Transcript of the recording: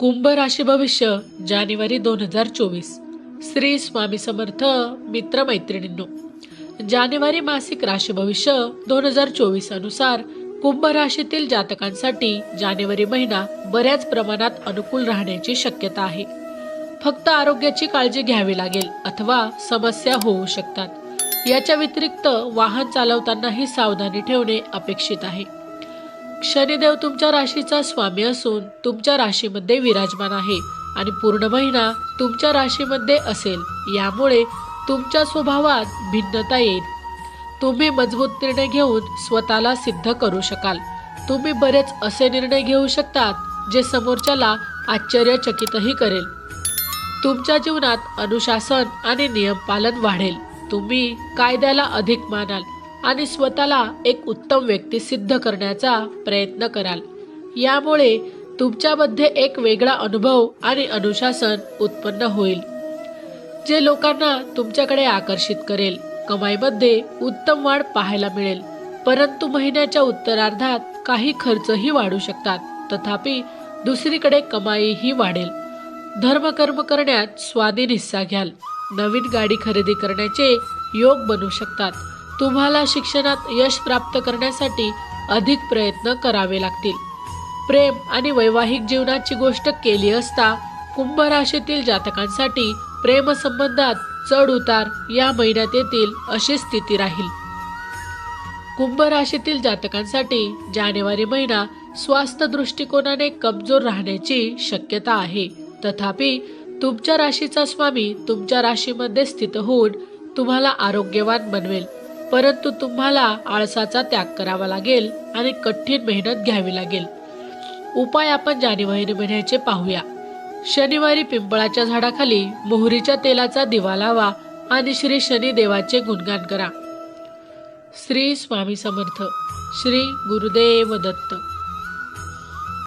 कुंभ राशी भविष्य जानेवारी दोन हजार चोवीस. श्री स्वामी समर्थ मित्र मैत्रिणींनो जानेवारी मासिक राशी भविष्य दोन हजार चोवीस अनुसार कुंभ राशीतील जातकांसाठी जानेवारी महिना बऱ्याच प्रमाणात अनुकूल राहण्याची शक्यता आहे. फक्त आरोग्याची काळजी घ्यावी लागेल अथवा समस्या होऊ शकतात. याच्या व्यतिरिक्त वाहन चालवतानाही सावधानी ठेवणे अपेक्षित आहे. शनिदेव तुमच्या राशीचा स्वामी असून तुमच्या राशीमध्ये विराजमान आहे. आणि पूर्ण महिना तुमच्या राशीमध्ये असेल. यामुळे तुमच्या स्वभावात भिन्नता येईल. तुम्ही मजबूत निर्णय घेऊन स्वतःला सिद्ध करू शकाल. तुम्ही बरेच असे निर्णय घेऊ शकतात जे समोरच्याला आश्चर्यचकितही करेल. तुमच्या जीवनात अनुशासन आणि नियम पालन वाढेल. तुम्ही कायद्याला अधिक मानाल. आणि स्वतःला एक उत्तम व्यक्ती सिद्ध करण्याचा प्रयत्न कराल. यामुळे तुमच्यामध्ये एक वेगळा अनुभव आणि अनुशासन उत्पन्न होईल. जे लोकांना तुमच्याकडे आकर्षित करेल कमाईमध्ये उत्तम वाढ पाहायला मिळेल. परंतु महिन्याच्या उत्तरार्धात काही खर्चही वाढू शकतात. तथापि दुसरीकडे कमाईही वाढेल. धर्मकर्म करण्यात स्वाधीन हिस्सा घ्याल. नवीन गाडी खरेदी करण्याचे योग बनू शकतात. तुम्हाला शिक्षणात यश प्राप्त करण्यासाठी अधिक प्रयत्न करावे लागतील. प्रेम आणि वैवाहिक जीवनाची गोष्ट केली असता कुंभ राशीतील जातकांसाठी प्रेमसंबंधात चढ उतार या महिन्यात येतील अशी स्थिती राहील. कुंभ राशीतील जातकांसाठी जानेवारी महिना स्वास्थ्य दृष्टिकोनाने कमजोर राहण्याची शक्यता आहे. तथापि तुमच्या राशीचा स्वामी तुमच्या राशीमध्ये स्थित होऊन तुम्हाला आरोग्यवान बनवेल. परंतु तुम्हाला आळसाचा त्याग करावा लागेल आणि कठीण मेहनत घ्यावी लागेल. उपाय आपण जानेवारी महिन्याचे पाहूया. शनिवारी पिंपळाच्या झाडाखाली मोहरीच्या तेलाचा दिवा लावा आणि श्री शनी देवाचे गुणगान करा. श्री स्वामी समर्थ. श्री गुरुदेव दत्त.